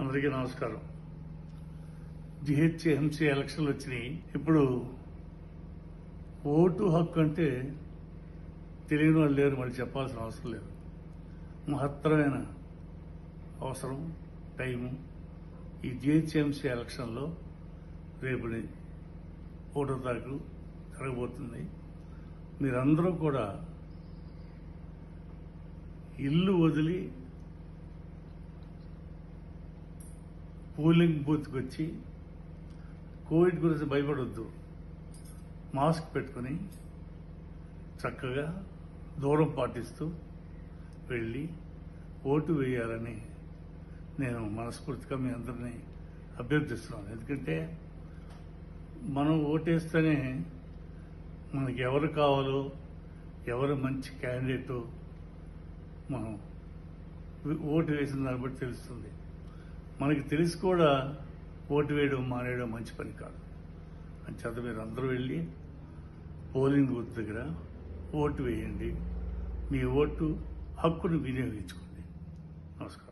అందరికీ నమస్కారం. జిహెచ్ఎంసీ ఎలక్షన్లు వచ్చినాయి. ఇప్పుడు ఓటు హక్కు అంటే తెలియని వాళ్ళు లేరు మళ్ళీ చెప్పాల్సిన అవసరం లేదు. మహత్తరమైన అవసరం టైము ఈ జిహెచ్ఎంసీ ఎలక్షన్లో రేపు ఒకటో తారీఖు జరగబోతుంది. మీరందరూ కూడా ఇల్లు వదిలి పోలింగ్ బూత్కి వచ్చి కోవిడ్ గురించి భయపడొద్దు. మాస్క్ పెట్టుకొని చక్కగా దూరం పాటిస్తూ వెళ్ళి ఓటు వేయాలని నేను మనస్ఫూర్తిగా మీ అందరినీ అభ్యర్థిస్తున్నాను. ఎందుకంటే మనం ఓటేస్తేనే మనకి ఎవరు కావాలో ఎవరు మంచి క్యాండిడేట్ మనం ఓటు వేసిన దాన్ని బట్టి తెలుస్తుంది. మనకి తెలిసి కూడా ఓటు వేయడం మానేయడం మంచి పని కాదు. అని చేత మీరు అందరూ వెళ్ళి పోలింగ్ బూత్ దగ్గర ఓటు వేయండి. మీ ఓటు హక్కును వినియోగించుకోండి. నమస్కారం.